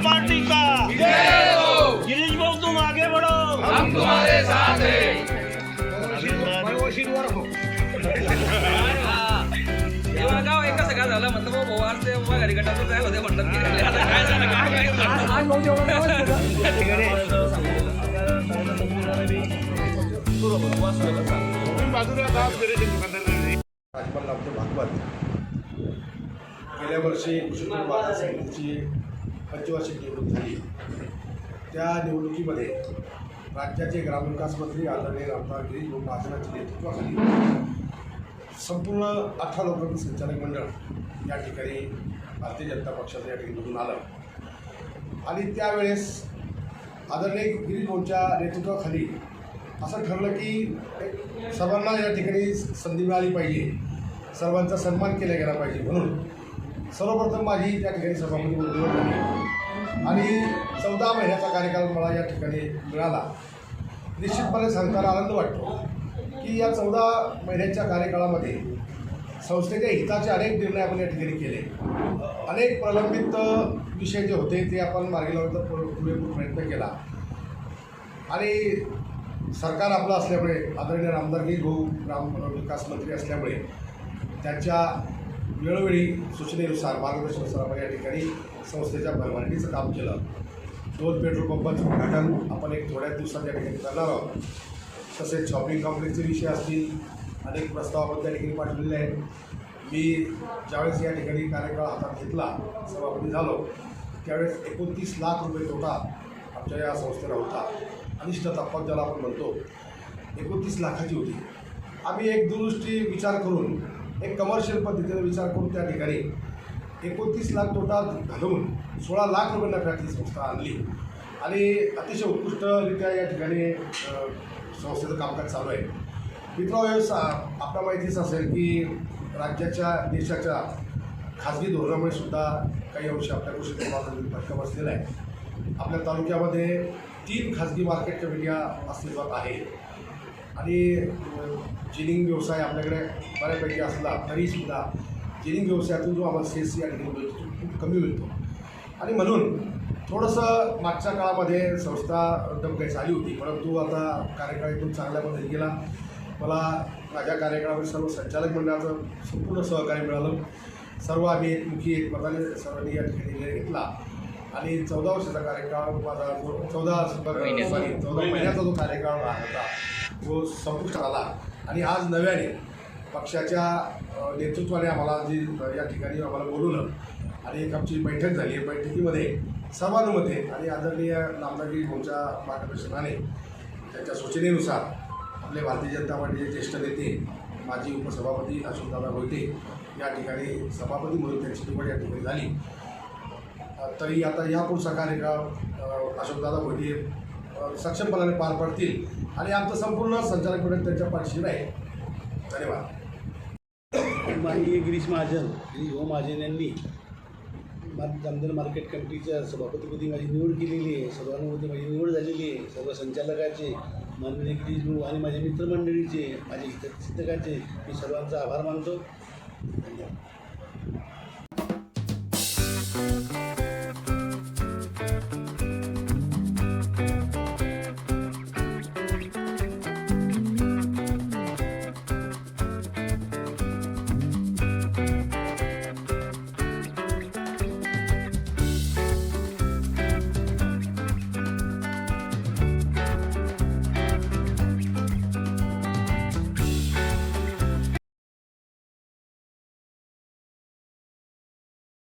Party का गिरीश भाऊ तुम आगे बढ़ो हम तुम्हारे साथ हैं काय झालं भाऊ भाऊ आज ते घरी गटाचं काय होते म्हणलं आता काय झालं काय भागवत. गेल्या वर्षी कृषी बाजार समितीची पंचवार्षिक निवडणूक झाली. त्या निवडणुकीमध्ये राज्याचे ग्रामविकास मंत्री आदरणीय रामदार गिरीश भाऊ महाजनाच्या नेतृत्वाखाली संपूर्ण अठरा लोकांचं संचालक मंडळ या ठिकाणी भारतीय जनता पक्षाचं या ठिकाणी निवडून आलं. आणि त्यावेळेस आदरणीय गिरीश भाऊंच्या नेतृत्वाखाली असं ठरलं की एक सर्वांना या ठिकाणी संधी मिळाली पाहिजे. सर्वांचा सन्मान केला गेला पाहिजे म्हणून सर्वप्रथम माझी त्या ठिकाणी सभापती म्हणून निवड झाली. आणि चौदा महिन्याचा कार्यकाल मला या ठिकाणी मिळाला. निश्चितपणे सांगताना आनंद वाटतो की या चौदा महिन्याच्या कार्यकाळामध्ये संस्थेच्या हिताचे अनेक निर्णय आपण या ठिकाणी केले. अनेक प्रलंबित विषय जे होते ते आपण मार्गी लावण्याचा पुरेपूर प्रयत्न केला. आणि सरकार आपलं असल्यामुळे आदरणीय रामदार गिरी भाऊ ग्राम विकास मंत्री असल्यामुळे त्यांच्या वेळोवेळी सूचनेनुसार मार्गदर्शनानुसार आपण या ठिकाणी संस्थेच्या भरभराटीचं काम केलं. दोन पेट्रोल पंपाचं उद्घाटन आपण एक थोड्या दिवसात या ठिकाणी करणार आहोत तसेच शॉपिंग कॉम्प्लेक्सचे विषय असतील अनेक प्रस्ताव आपण त्या ठिकाणी पाठवलेले आहेत. मी ज्यावेळेस या ठिकाणी कार्यकाळ हातात घेतला सभापती झालो त्यावेळेस एकोणतीस लाख रुपये तोटा आमच्या या संस्थेला होता. अनिष्ट तपास ज्याला आपण म्हणतो एकोणतीस लाखाची होती. आम्ही एक दुरुस्ती विचार करून एक कमर्शियल पद्धतीने विचार करून त्या ठिकाणी एकोणतीस लाख तोटा घालवून सोळा लाख रुपये नफ्यात ही संस्था आणली. आणि अतिशय उत्कृष्टरित्या या ठिकाणी संस्थेचं कामकाज चालू आहे. मित्र सा आपल्या माहितीच असेल की राज्याच्या देशाच्या खाजगी धोरणामुळे सुद्धा काही अंश आपल्या कृषी फटका बसलेला आहे आपल्या तालुक्यामध्ये तीन खाजगी मार्केट कमिट्या अस्तित्वात आहे. आणि जिनिंग व्यवसाय आपल्याकडे बऱ्यापैकी असला तरीसुद्धा जिनिंग व्यवसायातून जो आम्हाला सेस या ठिकाणी मिळतो तो खूप कमी मिळतो. आणि म्हणून थोडंसं मागच्या काळामध्ये संस्था डबकाई आली होती परंतु आता कार्यकाळ एकदम चांगल्या पद्धतीने गेला. मला माझ्या कार्यकाळामध्ये सर्व संचालक मंडळाचं संपूर्ण सहकार्य मिळालं. सर्व आम्ही एकमुखी एक मताने सर्वांनी या ठिकाणी निर्णय घेतला. आणि चौदा वर्षाचा कार्यकाळ माझा जो चौदा सॉरी चौदा महिन्याचा जो कार्यकाळ होता तो संपुष्टात आला. आणि आज नव्याने पक्षाच्या नेतृत्वाने आम्हाला जी या ठिकाणी आम्हाला बोलवलं. आणि एक आमची बैठक झाली. या बैठकीमध्ये सर्वानुमते आणि आदरणीय नामदागिरी भाऊच्या मार्गदर्शनाने त्यांच्या सूचनेनुसार आपले भारतीय जनता पार्टीचे ज्येष्ठ नेते माजी उपसभापती अशोकदादा गोयटे या ठिकाणी सभापती म्हणून त्यांची निवड या ठिकाणी झाली. तरी आता या पुढचा कार्यकाळ अशोकदादा गोयटे सक्षमपणाने पार पडतील. आणि आमचं संपूर्ण संचालक मंडळ त्यांच्या पाठीशी राहील. धन्यवाद. माननीय गिरीश महाजन गिरीश भाऊ महाजन यांनी जामदार मार्केट कमिटीच्या सभापतीपदी माझी निवड केलेली आहे. सर्वांमध्ये माझी निवड झालेली आहे. सर्व संचालकाचे माननीय गिरीश भाऊ आणि माझ्या मित्रमंडळीचे माझे हितचिंतकांचे मी सर्वांचा आभार मानतो. धन्यवाद.